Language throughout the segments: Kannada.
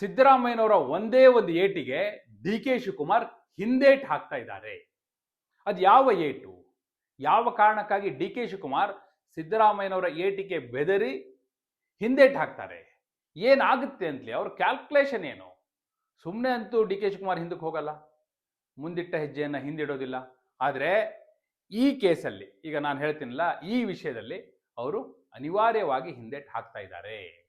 ಸಿದ್ದರಾಮಯ್ಯನವರ ಒಂದೇ ಒಂದು ಏಟಿಗೆ ಡಿ ಕೆ ಶಿವಕುಮಾರ್ ಹಿಂದೇಟ್ ಹಾಕ್ತಾ ಇದ್ದಾರೆ. ಅದು ಯಾವ ಏಟು? ಯಾವ ಕಾರಣಕ್ಕಾಗಿ ಡಿ ಕೆ ಶಿವಕುಮಾರ್ ಸಿದ್ದರಾಮಯ್ಯನವರ ಏಟಿಗೆ ಬೆದರಿ ಹಿಂದೇಟ್ ಹಾಕ್ತಾರೆ? ಏನಾಗುತ್ತೆ ಅಂತಲಿ ಅವ್ರ ಕ್ಯಾಲ್ಕುಲೇಷನ್ ಏನು? ಸುಮ್ಮನೆ ಅಂತೂ ಡಿ ಕೆ ಶಿವಕುಮಾರ್ ಹಿಂದಕ್ಕೆ ಹೋಗಲ್ಲ. ಮುಂದಿಟ್ಟ ಹೆಜ್ಜೆಯನ್ನು ಹಿಂದಿಡೋದಿಲ್ಲ. ಆದರೆ ಈ ಕೇಸಲ್ಲಿ, ಈಗ ನಾನು ಹೇಳ್ತೀನಲ್ಲ, ಈ ವಿಷಯದಲ್ಲಿ ಅವರು ಅನಿವಾರ್ಯವಾಗಿ ಹಿಂದೇಟ್ ಹಾಕ್ತಾ ಇದ್ದಾರೆ.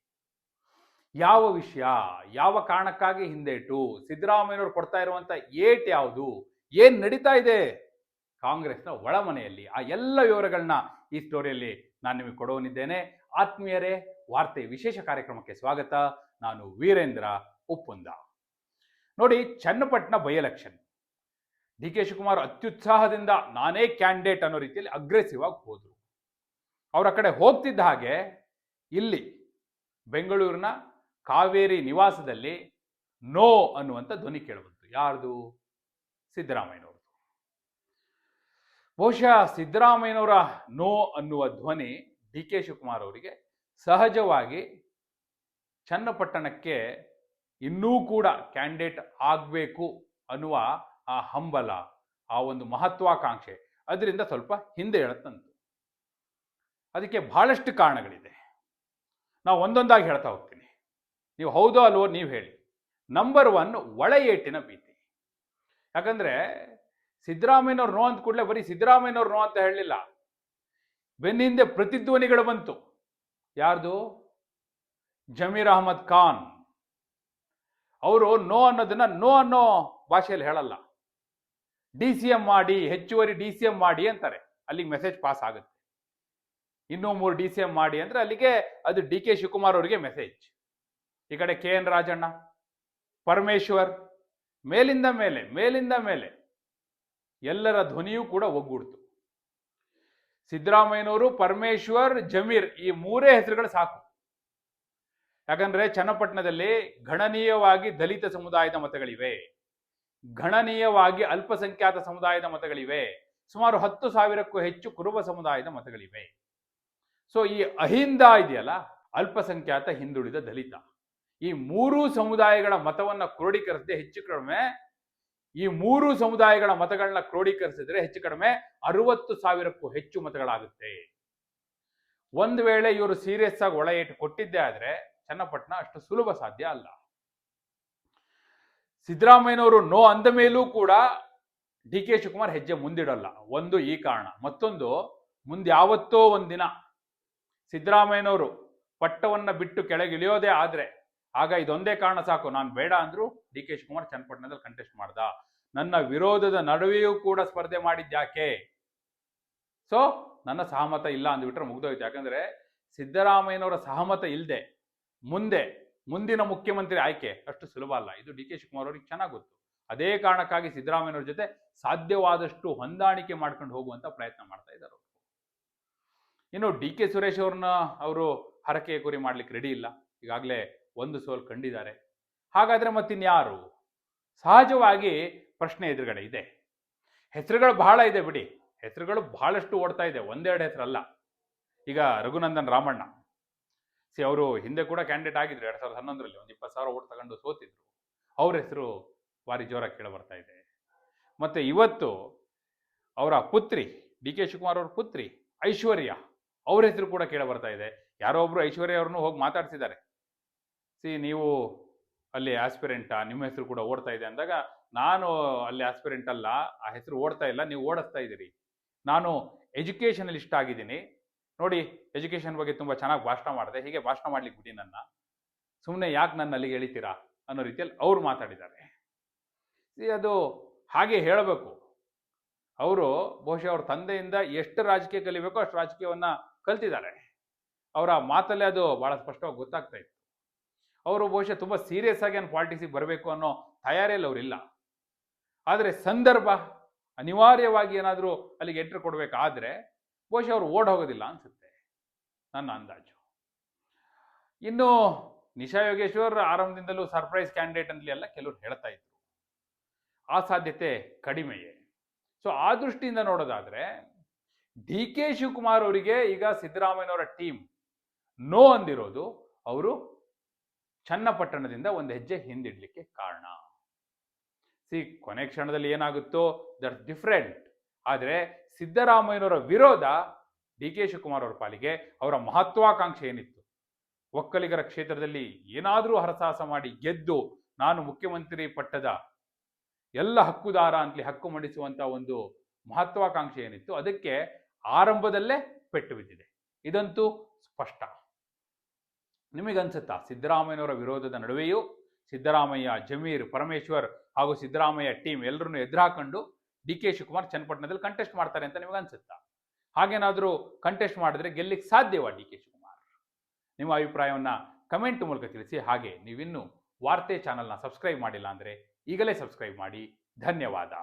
ಯಾವ ವಿಷಯ, ಯಾವ ಕಾರಣಕ್ಕಾಗಿ ಹಿಂದೇಟು? ಸಿದ್ದರಾಮಯ್ಯನವರು ಕೊಡ್ತಾ ಇರುವಂತ ಏಟ್ ಯಾವುದು? ಏನ್ ನಡೀತಾ ಇದೆ? ಕಾಂಗ್ರೆಸ್ನ ಒಳಮನೆಯಲ್ಲಿ. ಆ ಎಲ್ಲ ವಿವರಗಳನ್ನ ಈ ಸ್ಟೋರಿಯಲ್ಲಿ ನಾನು ನಿಮಗೆ ಕೊಡೋನಿದ್ದೇನೆ ಆತ್ಮೀಯರೇ, ವಾರ್ತೆ ವಿಶೇಷ ಕಾರ್ಯಕ್ರಮಕ್ಕೆ ಸ್ವಾಗತ. ನಾನು ವೀರೇಂದ್ರ ಉಪ್ಪುಂದ. ನೋಡಿ, Channapatna by election. D K Shivakumar ಅತ್ಯುತ್ಸಾಹದಿಂದ ನಾನೇ ಕ್ಯಾಂಡಿಡೇಟ್ ಅನ್ನೋ ರೀತಿಯಲ್ಲಿ ಅಗ್ರೆಸಿವ್ ಆಗಿ ಹೋದ್ರು. ಅವರ ಕಡೆ ಹೋಗ್ತಿದ್ದ ಹಾಗೆ ಇಲ್ಲಿ ಬೆಂಗಳೂರಿನ ಕಾವೇರಿ ನಿವಾಸದಲ್ಲಿ ನೋ ಅನ್ನುವಂಥ ಧ್ವನಿ ಕೇಳಬಂತು ಯಾರ್ದು? ಸಿದ್ದರಾಮಯ್ಯನವ್ರದ್ದು. ಬಹುಶಃ ಸಿದ್ದರಾಮಯ್ಯನವರ ನೋ ಅನ್ನುವ ಧ್ವನಿ ಡಿ ಕೆ ಶಿವಕುಮಾರ್ ಅವರಿಗೆ ಸಹಜವಾಗಿ ಚನ್ನಪಟ್ಟಣಕ್ಕೆ ಇನ್ನೂ ಕೂಡ ಕ್ಯಾಂಡಿಡೇಟ್ ಆಗಬೇಕು ಅನ್ನುವ ಆ ಹಂಬಲ, ಆ ಒಂದು ಮಹತ್ವಾಕಾಂಕ್ಷೆ ಅದರಿಂದ ಸ್ವಲ್ಪ ಹಿಂದೆ ಹೇಳುತ್ತಂತು ಅದಕ್ಕೆ ಬಹಳಷ್ಟು ಕಾರಣಗಳಿದೆ. ನಾವು ಒಂದೊಂದಾಗಿ ಹೇಳ್ತಾ ಹೋಗ್ತೀನಿ ನೀವು ಹೌದೋ ಅಲ್ವೋ ನೀವು ಹೇಳಿ. ನಂಬರ್ ಒನ್ ಒಳ ಏಟಿನ ಭೀತಿ. ಯಾಕಂದರೆ ಸಿದ್ದರಾಮಯ್ಯನವ್ರು ನೋ ಅಂತ ಕೂಡಲೇ ಬರೀ ಸಿದ್ದರಾಮಯ್ಯನವ್ರು ನೋ ಅಂತ ಹೇಳಲಿಲ್ಲ. ಬೆನ್ನಿಂದೆ ಪ್ರತಿಧ್ವನಿಗಳು ಬಂತು. ಯಾರ್ದು? ಜಮೀರ್ ಅಹಮದ್ ಖಾನ್. ಅವರು ನೋ ಅನ್ನೋದನ್ನ ನೋ ಅನ್ನೋ ಭಾಷೆಯಲ್ಲಿ ಹೇಳಲ್ಲ. ಡಿ ಸಿ ಎಂ ಮಾಡಿ, ಹೆಚ್ಚುವರಿ ಡಿ ಸಿ ಎಂ ಮಾಡಿ ಅಂತಾರೆ. ಅಲ್ಲಿಗೆ ಮೆಸೇಜ್ ಪಾಸ್ ಆಗುತ್ತೆ. ಇನ್ನೂ ಮೂರು ಡಿ ಸಿ ಎಂ ಮಾಡಿ ಅಂದ್ರೆ ಅಲ್ಲಿಗೆ ಅದು ಡಿ ಕೆ ಶಿವಕುಮಾರ್ ಅವರಿಗೆ ಮೆಸೇಜ್ ಈ ಕಡೆ ಕೆ ಎನ್ ರಾಜಣ್ಣ, ಪರಮೇಶ್ವರ್, ಮೇಲಿಂದ ಮೇಲೆ ಮೇಲಿಂದ ಮೇಲೆ, ಎಲ್ಲರ ಧ್ವನಿಯೂ ಕೂಡ ಒಗ್ಗೂಡ್ತು. ಸಿದ್ದರಾಮಯ್ಯನವರು, ಪರಮೇಶ್ವರ್, ಜಮೀರ್ ಈ ಮೂರೇ ಹೆಸರುಗಳು ಸಾಕು. ಯಾಕಂದ್ರೆ ಚನ್ನಪಟ್ಟಣದಲ್ಲಿ ಗಣನೀಯವಾಗಿ ದಲಿತ ಸಮುದಾಯದ ಮತಗಳಿವೆ. ಗಣನೀಯವಾಗಿ ಅಲ್ಪಸಂಖ್ಯಾತ ಸಮುದಾಯದ ಮತಗಳಿವೆ. ಸುಮಾರು ಹತ್ತು ಸಾವಿರಕ್ಕೂ ಹೆಚ್ಚು ಕುರುಬ ಸಮುದಾಯದ ಮತಗಳಿವೆ. ಸೊ ಈ ಅಹಿಂದ ಇದೆಯಲ್ಲ, ಅಲ್ಪಸಂಖ್ಯಾತ ಹಿಂದುಳಿದ ದಲಿತ. ಈ ಮೂರೂ ಸಮುದಾಯಗಳ ಮತವನ್ನ ಕ್ರೋಢೀಕರಿಸದೆ ಹೆಚ್ಚು ಕಡಿಮೆ, ಈ ಮೂರು ಸಮುದಾಯಗಳ ಮತಗಳನ್ನ ಕ್ರೋಢೀಕರಿಸಿದ್ರೆ ಹೆಚ್ಚು ಕಡಿಮೆ ಅರವತ್ತು ಸಾವಿರಕ್ಕೂ ಹೆಚ್ಚು ಮತಗಳಾಗುತ್ತೆ. ಒಂದು ವೇಳೆ ಇವರು ಸೀರಿಯಸ್ ಆಗಿ ಒಳ ಏಟು ಕೊಟ್ಟಿದ್ದೇ ಆದ್ರೆ ಚನ್ನಪಟ್ಟಣ ಅಷ್ಟು ಸುಲಭ ಸಾಧ್ಯ ಅಲ್ಲ. ಸಿದ್ದರಾಮಯ್ಯನವರು ನೋ ಅಂದ ಮೇಲೂ ಕೂಡ ಡಿ ಕೆ ಶಿವಕುಮಾರ್ ಹೆಜ್ಜೆ ಮುಂದಿಡಲ್ಲ. ಒಂದು ಈ ಕಾರಣ. ಮತ್ತೊಂದು, ಮುಂದೆ ಯಾವತ್ತೋ ಒಂದಿನ ಸಿದ್ದರಾಮಯ್ಯನವರು ಪಟ್ಟವನ್ನ ಬಿಟ್ಟು ಕೆಳಗಿಳಿಯೋದೇ ಆದ್ರೆ ಆಗ ಇದೊಂದೇ ಕಾರಣ ಸಾಕು. ನಾನು ಬೇಡ ಅಂದ್ರು ಡಿ ಕೆ ಶಿವಕುಮಾರ್ ಚನ್ನಪಟ್ಟಣದಲ್ಲಿ ಕಂಟೆಸ್ಟ್ ಮಾಡ್ದ. ನನ್ನ ವಿರೋಧದ ನಡುವೆಯೂ ಕೂಡ ಸ್ಪರ್ಧೆ ಮಾಡಿದ್ಯಾಕೆ ಸೊ ನನ್ನ ಸಹಮತ ಇಲ್ಲ ಅಂದ್ಬಿಟ್ರೆ ಮುಗ್ದೋಯ್ತು. ಯಾಕಂದ್ರೆ ಸಿದ್ದರಾಮಯ್ಯನವರ ಸಹಮತ ಇಲ್ಲದೆ ಮುಂದೆ, ಮುಂದಿನ ಮುಖ್ಯಮಂತ್ರಿ ಆಯ್ಕೆ ಅಷ್ಟು ಸುಲಭ ಅಲ್ಲ. ಇದು ಡಿ ಕೆ ಶಿವಕುಮಾರ್ ಅವ್ರಿಗೆ ಚೆನ್ನಾಗಿ ಗೊತ್ತು. ಅದೇ ಕಾರಣಕ್ಕಾಗಿ ಸಿದ್ದರಾಮಯ್ಯನವ್ರ ಜೊತೆ ಸಾಧ್ಯವಾದಷ್ಟು ಹೊಂದಾಣಿಕೆ ಮಾಡ್ಕೊಂಡು ಹೋಗುವಂತ ಪ್ರಯತ್ನ ಮಾಡ್ತಾ ಇದ್ದಾರೆ ಇನ್ನು ಡಿ ಕೆ ಸುರೇಶ್ ಅವ್ರನ್ನ ಅವರು ಹರಕೆ ಕುರಿ ಮಾಡ್ಲಿಕ್ಕೆ ರೆಡಿ ಇಲ್ಲ. ಈಗಾಗಲೇ ಒಂದು ಸೋಲ್ ಕಂಡಿದ್ದಾರೆ. ಹಾಗಾದರೆ ಮತ್ತಿನ್ಯಾರು? ಸಹಜವಾಗಿ ಪ್ರಶ್ನೆ ಎದುರುಗಡೆ ಇದೆ. ಹೆಸರುಗಳು ಬಹಳ ಇದೆ ಬಿಡಿ. ಹೆಸರುಗಳು ಬಹಳಷ್ಟು ಓಡ್ತಾ ಇದೆ. ಒಂದೆರಡು ಹೆಸರಲ್ಲ. ಈಗ ರಘುನಂದನ್ ರಾಮಣ್ಣ. ಸಿ, ಅವರು ಹಿಂದೆ ಕೂಡ ಕ್ಯಾಂಡಿಡೇಟ್ ಆಗಿದ್ರು. ಎರಡು ಸಾವಿರದ ಹನ್ನೊಂದರಲ್ಲಿ ಒಂದು ಇಪ್ಪತ್ತು ಸಾವಿರ ಓಟ್ ತಗೊಂಡು ಸೋತಿದ್ರು. ಅವ್ರ ಹೆಸರು ಭಾರಿ ಜೋರಾಗಿ ಕೇಳಿ ಬರ್ತಾ ಇದೆ. ಮತ್ತೆ ಇವತ್ತು ಅವರ ಪುತ್ರಿ, ಡಿ ಕೆ ಶಿವಕುಮಾರ್ ಅವ್ರ ಪುತ್ರಿ ಐಶ್ವರ್ಯ, ಅವ್ರ ಹೆಸರು ಕೂಡ ಕೇಳಿ ಬರ್ತಾ ಇದೆ. ಯಾರೋ ಒಬ್ರು ಐಶ್ವರ್ಯ ಅವ್ರನ್ನು ಹೋಗಿ ಮಾತಾಡ್ಸಿದ್ದಾರೆ. ಸಿ, ನೀವು ಅಲ್ಲಿ ಆಸ್ಪಿರೆಂಟಾ ನಿಮ್ಮ ಹೆಸರು ಕೂಡ ಓಡ್ತಾ ಇದೆ ಅಂದಾಗ, ನಾನು ಅಲ್ಲಿ ಆಸ್ಪಿರೆಂಟ್ ಅಲ್ಲ, ಆ ಹೆಸರು ಓಡ್ತಾ ಇಲ್ಲ, ನೀವು ಓಡಿಸ್ತಾ ಇದ್ದೀರಿ. ನಾನು ಎಜುಕೇಷನಲಿಸ್ಟ್ ಆಗಿದ್ದೀನಿ. ನೋಡಿ ಎಜುಕೇಷನ್ ಬಗ್ಗೆ ತುಂಬ ಚೆನ್ನಾಗಿ ಭಾಷಣ ಮಾಡಿದೆ. ಹೀಗೆ ಭಾಷಣ ಮಾಡ್ಲಿಕ್ಕೆ ಬಿಡಿ ನನ್ನ. ಸುಮ್ಮನೆ ಯಾಕೆ ನನ್ನ ಅಲ್ಲಿಗೆ ಎಳಿತೀರಾ ಅನ್ನೋ ರೀತಿಯಲ್ಲಿ ಅವ್ರು ಮಾತಾಡಿದ್ದಾರೆ. ಸಿ, ಅದು ಹಾಗೆ ಹೇಳಬೇಕು. ಅವರು ಬಹುಶಃ ಅವ್ರ ತಂದೆಯಿಂದ ಎಷ್ಟು ರಾಜಕೀಯ ಕಲಿಬೇಕೋ ಅಷ್ಟು ರಾಜಕೀಯವನ್ನ ಕಲ್ತಿದ್ದಾರೆ. ಅವರ ಮಾತಲ್ಲೇ ಅದು ಬಹಳ ಸ್ಪಷ್ಟವಾಗಿ ಗೊತ್ತಾಗ್ತಾ ಇತ್ತು. ಅವರು ಬಹುಶಃ ತುಂಬ ಸೀರಿಯಸ್ ಆಗಿ ಏನು ಪಾಲಿಟಿಕ್ಸಿಗೆ ಬರಬೇಕು ಅನ್ನೋ ತಯಾರಿಯಲ್ಲಿ ಅವರಿಲ್ಲ ಆದರೆ ಸಂದರ್ಭ ಅನಿವಾರ್ಯವಾಗಿ ಏನಾದರೂ ಅಲ್ಲಿಗೆ ಎಂಟ್ರಿ ಕೊಡಬೇಕಾದ್ರೆ ಬಹುಶಃ ಅವರು ಓಡ್ ಹೋಗೋದಿಲ್ಲ ಅನ್ಸುತ್ತೆ, ನನ್ನ ಅಂದಾಜು. ಇನ್ನು ನಿಶಾ ಯೋಗೇಶ್ವರ್ ಆರಂಭದಿಂದಲೂ ಸರ್ಪ್ರೈಸ್ ಕ್ಯಾಂಡಿಡೇಟ್ ಅಂದಲಿ ಎಲ್ಲ ಕೆಲವರು ಹೇಳ್ತಾ ಇದ್ರು. ಆ ಸಾಧ್ಯತೆ ಕಡಿಮೆಯೇ. ಸೊ ಆ ದೃಷ್ಟಿಯಿಂದ ನೋಡೋದಾದರೆ ಡಿ ಕೆ ಶಿವಕುಮಾರ್ ಅವರಿಗೆ ಈಗ ಸಿದ್ದರಾಮಯ್ಯನವರ ಟೀಮ್ ನೋ ಅಂದಿರೋದು, ಅವರು ಚನ್ನಪಟ್ಟಣದಿಂದ ಒಂದು ಹೆಜ್ಜೆ ಹಿಂದಿಡ್ಲಿಕ್ಕೆ ಕಾರಣ. ಸಿ, ಕೊನೆ ಕ್ಷಣದಲ್ಲಿ ಏನಾಗುತ್ತೋ ದಟ್ ಡಿಫ್ರೆಂಟ್ ಆದರೆ ಸಿದ್ದರಾಮಯ್ಯನವರ ವಿರೋಧ ಡಿ ಕೆ ಶಿವಕುಮಾರ್ ಅವರ ಪಾಲಿಗೆ ಅವರ ಮಹತ್ವಾಕಾಂಕ್ಷೆ ಏನಿತ್ತು? ಒಕ್ಕಲಿಗರ ಕ್ಷೇತ್ರದಲ್ಲಿ ಏನಾದರೂ ಹರಸಾಹಸ ಮಾಡಿ ಗೆದ್ದು ನಾನು ಮುಖ್ಯಮಂತ್ರಿ ಪಟ್ಟದ ಎಲ್ಲ ಹಕ್ಕುದಾರ ಅಂತಲಿ ಹಕ್ಕು ಮಂಡಿಸುವಂತ ಒಂದು ಮಹತ್ವಾಕಾಂಕ್ಷೆ ಏನಿತ್ತು, ಅದಕ್ಕೆ ಆರಂಭದಲ್ಲೇ ಪೆಟ್ಟು ಬಿದ್ದಿದೆ. ಇದಂತೂ ಸ್ಪಷ್ಟ. ನಿಮಗನ್ಸುತ್ತಾ? ಸಿದ್ದರಾಮಯ್ಯನವರ ವಿರೋಧದ ನಡುವೆಯೂ ಸಿದ್ದರಾಮಯ್ಯ, ಜಮೀರ್, ಪರಮೇಶ್ವರ್ ಹಾಗೂ ಸಿದ್ದರಾಮಯ್ಯ ಟೀಮ್ ಎಲ್ಲರನ್ನು ಎದುರಾಕೊಂಡು ಡಿ ಕೆ ಶಿವಕುಮಾರ್ ಚನ್ನಪಟ್ಟಣದಲ್ಲಿ ಕಂಟೆಸ್ಟ್ ಮಾಡ್ತಾರೆ ಅಂತ ನಿಮಗೆ ಅನ್ಸುತ್ತಾ ಹಾಗೇನಾದರೂ ಕಂಟೆಸ್ಟ್ ಮಾಡಿದ್ರೆ ಗೆಲ್ಲಿಕ್ಕೆ ಸಾಧ್ಯವಾ ಡಿ ಕೆ ಶಿವಕುಮಾರ್? ನಿಮ್ಮ ಅಭಿಪ್ರಾಯವನ್ನು ಕಮೆಂಟ್ ಮೂಲಕ ತಿಳಿಸಿ. ಹಾಗೆ ನೀವಿನ್ನೂ ವಾರ್ತೆ ಚಾನಲ್ನ ಸಬ್ಸ್ಕ್ರೈಬ್ ಮಾಡಿಲ್ಲ ಅಂದರೆ ಈಗಲೇ ಸಬ್ಸ್ಕ್ರೈಬ್ ಮಾಡಿ. ಧನ್ಯವಾದ.